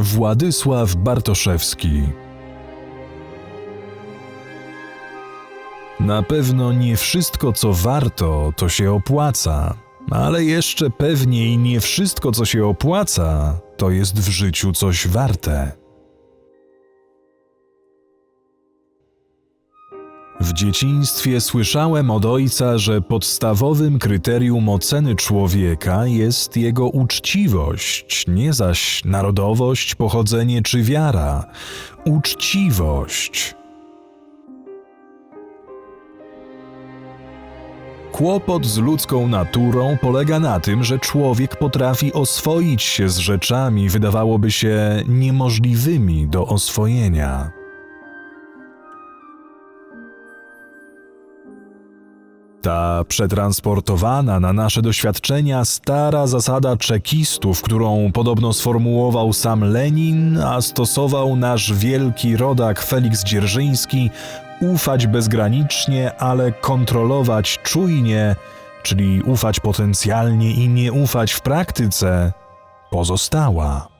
Władysław Bartoszewski Na pewno nie wszystko, co warto, to się opłaca, ale jeszcze pewniej nie wszystko, co się opłaca, to jest w życiu coś warte. W dzieciństwie słyszałem od ojca, że podstawowym kryterium oceny człowieka jest jego uczciwość, nie zaś narodowość, pochodzenie czy wiara. Uczciwość. Kłopot z ludzką naturą polega na tym, że człowiek potrafi oswoić się z rzeczami, wydawałoby się niemożliwymi do oswojenia. Ta przetransportowana na nasze doświadczenia stara zasada czekistów, którą podobno sformułował sam Lenin, a stosował nasz wielki rodak Felix Dzierżyński, ufać bezgranicznie, ale kontrolować czujnie, czyli ufać potencjalnie i nie ufać w praktyce, pozostała.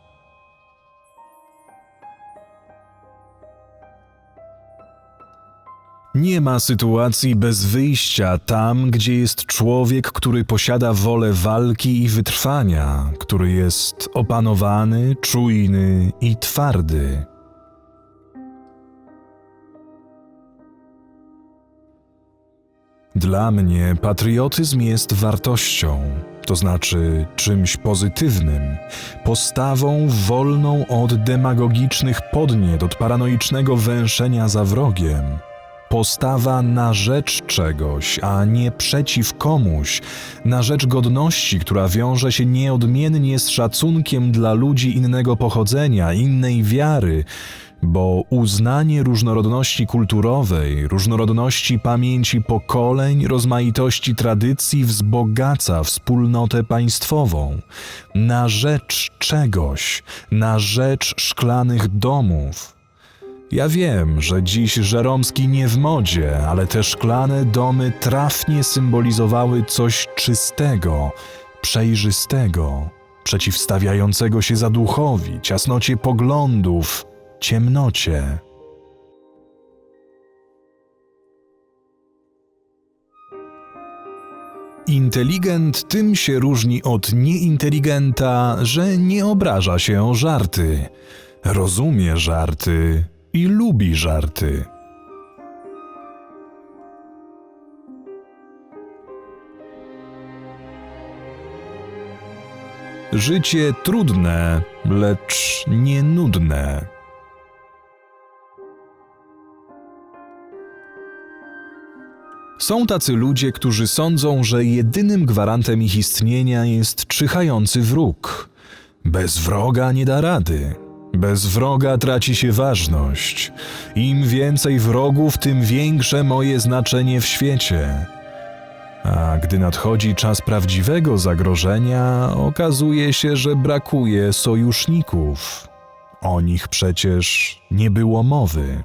Nie ma sytuacji bez wyjścia tam, gdzie jest człowiek, który posiada wolę walki i wytrwania, który jest opanowany, czujny i twardy. Dla mnie patriotyzm jest wartością, to znaczy czymś pozytywnym, postawą wolną od demagogicznych podniet, od paranoicznego węszenia za wrogiem. Postawa na rzecz czegoś, a nie przeciw komuś, na rzecz godności, która wiąże się nieodmiennie z szacunkiem dla ludzi innego pochodzenia, innej wiary, bo uznanie różnorodności kulturowej, różnorodności pamięci pokoleń, rozmaitości tradycji wzbogaca wspólnotę państwową na rzecz czegoś, na rzecz szklanych domów. Ja wiem, że dziś Żeromski nie w modzie, ale te szklane domy trafnie symbolizowały coś czystego, przejrzystego, przeciwstawiającego się zaduchowi, ciasnocie poglądów, ciemnocie. Inteligent tym się różni od nieinteligenta, że nie obraża się o żarty, rozumie żarty i lubi żarty. Życie trudne, lecz nie nudne. Są tacy ludzie, którzy sądzą, że jedynym gwarantem ich istnienia jest czyhający wróg. Bez wroga nie da rady. Bez wroga traci się ważność. Im więcej wrogów, tym większe moje znaczenie w świecie. A gdy nadchodzi czas prawdziwego zagrożenia, okazuje się, że brakuje sojuszników. O nich przecież nie było mowy.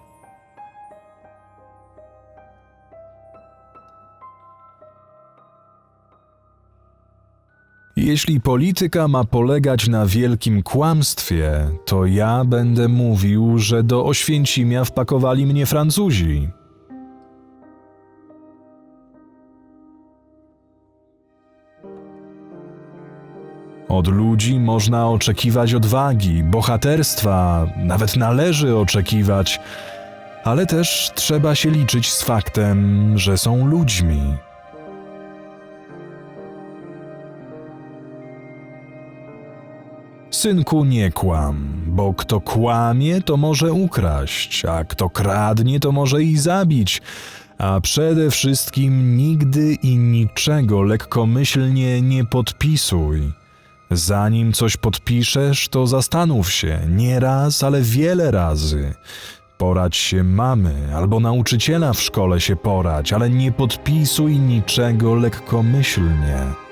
Jeśli polityka ma polegać na wielkim kłamstwie, to ja będę mówił, że do Oświęcimia wpakowali mnie Francuzi. Od ludzi można oczekiwać odwagi, bohaterstwa, nawet należy oczekiwać, ale też trzeba się liczyć z faktem, że są ludźmi. Synku, nie kłam, bo kto kłamie, to może ukraść, a kto kradnie, to może i zabić. A przede wszystkim nigdy i niczego lekkomyślnie nie podpisuj. Zanim coś podpiszesz, to zastanów się nie raz, ale wiele razy. Porać się mamy albo nauczyciela w szkole się porać, ale nie podpisuj niczego lekkomyślnie.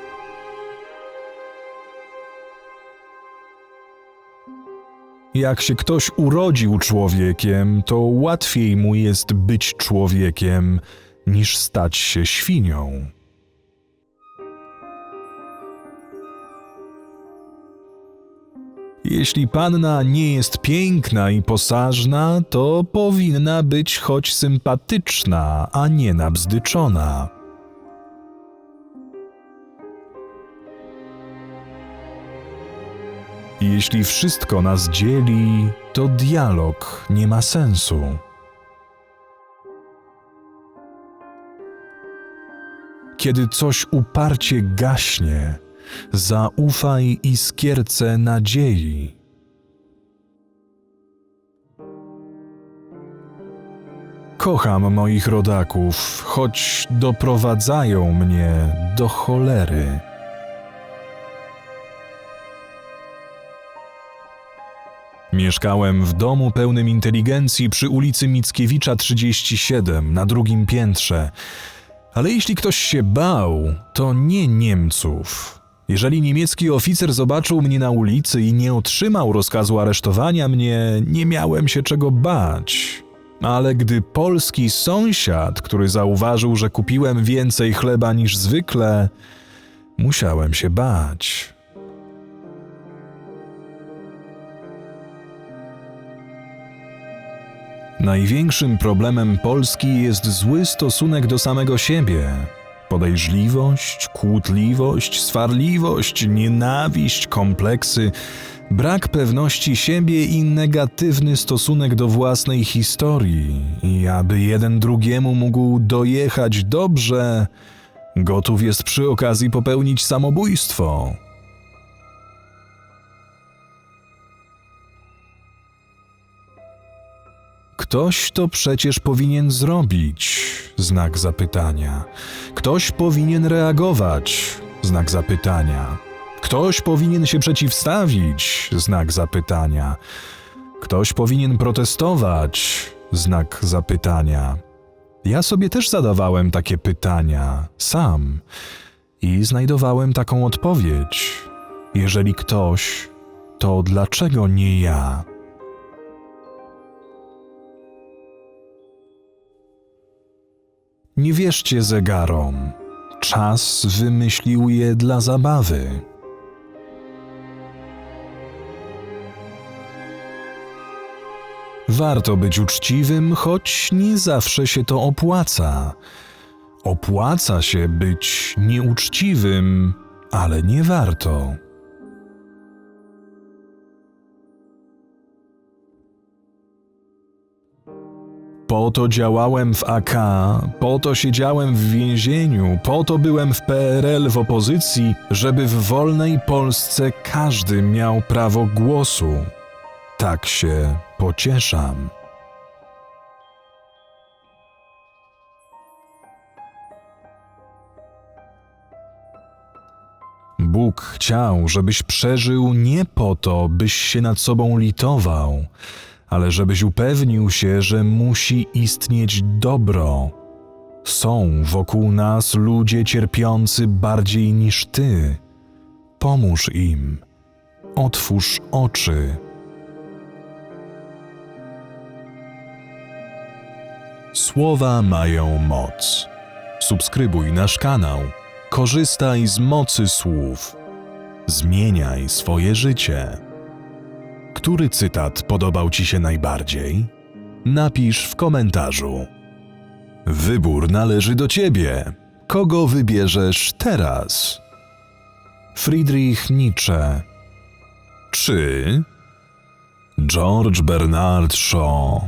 Jak się ktoś urodził człowiekiem, to łatwiej mu jest być człowiekiem niż stać się świnią. Jeśli panna nie jest piękna i posażna, to powinna być choć sympatyczna, a nie nabzdyczona. Jeśli wszystko nas dzieli, to dialog nie ma sensu. Kiedy coś uparcie gaśnie, zaufaj iskierce nadziei. Kocham moich rodaków, choć doprowadzają mnie do cholery. Mieszkałem w domu pełnym inteligencji przy ulicy Mickiewicza 37 na drugim piętrze. Ale jeśli ktoś się bał, to nie Niemców. Jeżeli niemiecki oficer zobaczył mnie na ulicy i nie otrzymał rozkazu aresztowania mnie, nie miałem się czego bać. Ale gdy polski sąsiad, który zauważył, że kupiłem więcej chleba niż zwykle, musiałem się bać. Największym problemem Polski jest zły stosunek do samego siebie. Podejrzliwość, kłótliwość, swarliwość, nienawiść, kompleksy, brak pewności siebie i negatywny stosunek do własnej historii. I aby jeden drugiemu mógł dojechać dobrze, gotów jest przy okazji popełnić samobójstwo. Ktoś to przecież powinien zrobić. Znak zapytania. Ktoś powinien reagować. Znak zapytania. Ktoś powinien się przeciwstawić. Znak zapytania. Ktoś powinien protestować. Znak zapytania. Ja sobie też zadawałem takie pytania, sam, i znajdowałem taką odpowiedź. Jeżeli ktoś, to dlaczego nie ja? Nie wierzcie zegarom. Czas wymyślił je dla zabawy. Warto być uczciwym, choć nie zawsze się to opłaca. Opłaca się być nieuczciwym, ale nie warto. Po to działałem w AK, po to siedziałem w więzieniu, po to byłem w PRL w opozycji, żeby w wolnej Polsce każdy miał prawo głosu. Tak się pocieszam. Bóg chciał, żebyś przeżył nie po to, byś się nad sobą litował, ale żebyś upewnił się, że musi istnieć dobro. Są wokół nas ludzie cierpiący bardziej niż ty. Pomóż im. Otwórz oczy. Słowa mają moc. Subskrybuj nasz kanał. Korzystaj z mocy słów. Zmieniaj swoje życie. Który cytat podobał Ci się najbardziej? Napisz w komentarzu. Wybór należy do Ciebie. Kogo wybierzesz teraz? Friedrich Nietzsche. Czy George Bernard Shaw